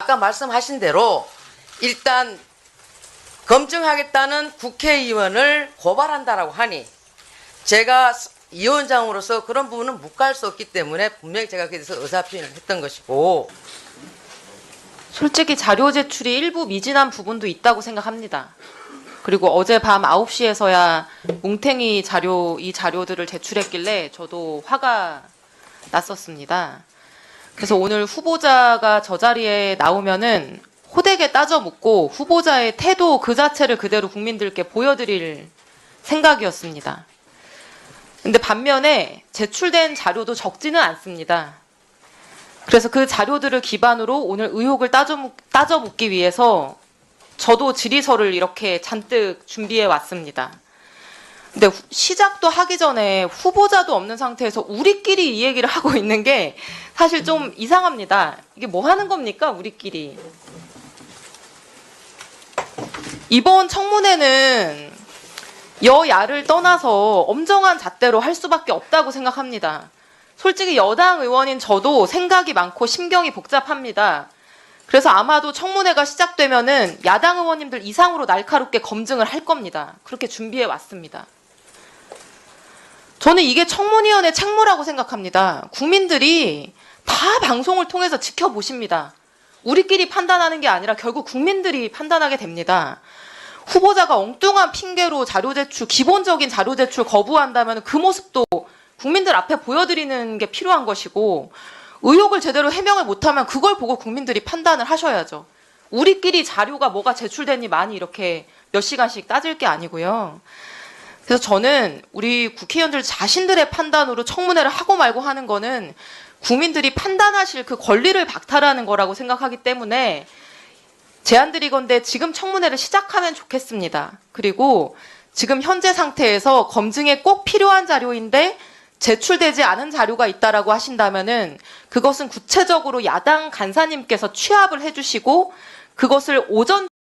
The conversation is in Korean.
아까 말씀하신 대로 일단 검증하겠다는 국회의원을 고발한다라고 하니 제가 위원장으로서 그런 부분은 묵과할 수 없기 때문에 분명히 제가 그래서 의사표현을 했던 것이고 솔직히 자료 제출이 일부 미진한 부분도 있다고 생각합니다. 그리고 어제 밤 9시에서야 뭉탱이 자료, 이 자료들을 제출했길래 저도 화가 났었습니다. 그래서 오늘 후보자가 저 자리에 나오면은 호되게 따져 묻고 후보자의 태도 그 자체를 그대로 국민들께 보여드릴 생각이었습니다. 근데 반면에 제출된 자료도 적지는 않습니다. 그래서 그 자료들을 기반으로 오늘 의혹을 따져, 묻- 따져 묻기 위해서 저도 질의서를 이렇게 잔뜩 준비해 왔습니다. 근데 후- 시작도 하기 전에 후보자도 없는 상태에서 우리끼리 이 얘기를 하고 있는 게 사실 좀 이상합니다. 이게 뭐 하는 겁니까, 우리끼리? 이번 청문회는 여야를 떠나서 엄정한 잣대로 할 수밖에 없다고 생각합니다. 솔직히 여당 의원인 저도 생각이 많고 심경이 복잡합니다. 그래서 아마도 청문회가 시작되면은 야당 의원님들 이상으로 날카롭게 검증을 할 겁니다. 그렇게 준비해 왔습니다. 저는 이게 청문위원회 책무라고 생각합니다. 국민들이 다 방송을 통해서 지켜보십니다. 우리끼리 판단하는 게 아니라 결국 국민들이 판단하게 됩니다. 후보자가 엉뚱한 핑계로 자료 제출, 기본적인 자료 제출 거부한다면 그 모습도 국민들 앞에 보여드리는 게 필요한 것이고 의혹을 제대로 해명을 못하면 그걸 보고 국민들이 판단을 하셔야죠. 우리끼리 자료가 뭐가 제출됐니 많이 이렇게 몇 시간씩 따질 게 아니고요. 그래서 저는 우리 국회의원들 자신들의 판단으로 청문회를 하고 말고 하는 거는 국민들이 판단하실 그 권리를 박탈하는 거라고 생각하기 때문에 제안드리건데 지금 청문회를 시작하면 좋겠습니다. 그리고 지금 현재 상태에서 검증에 꼭 필요한 자료인데 제출되지 않은 자료가 있다라고 하신다면은 그것은 구체적으로 야당 간사님께서 취합을 해주시고 그것을 오전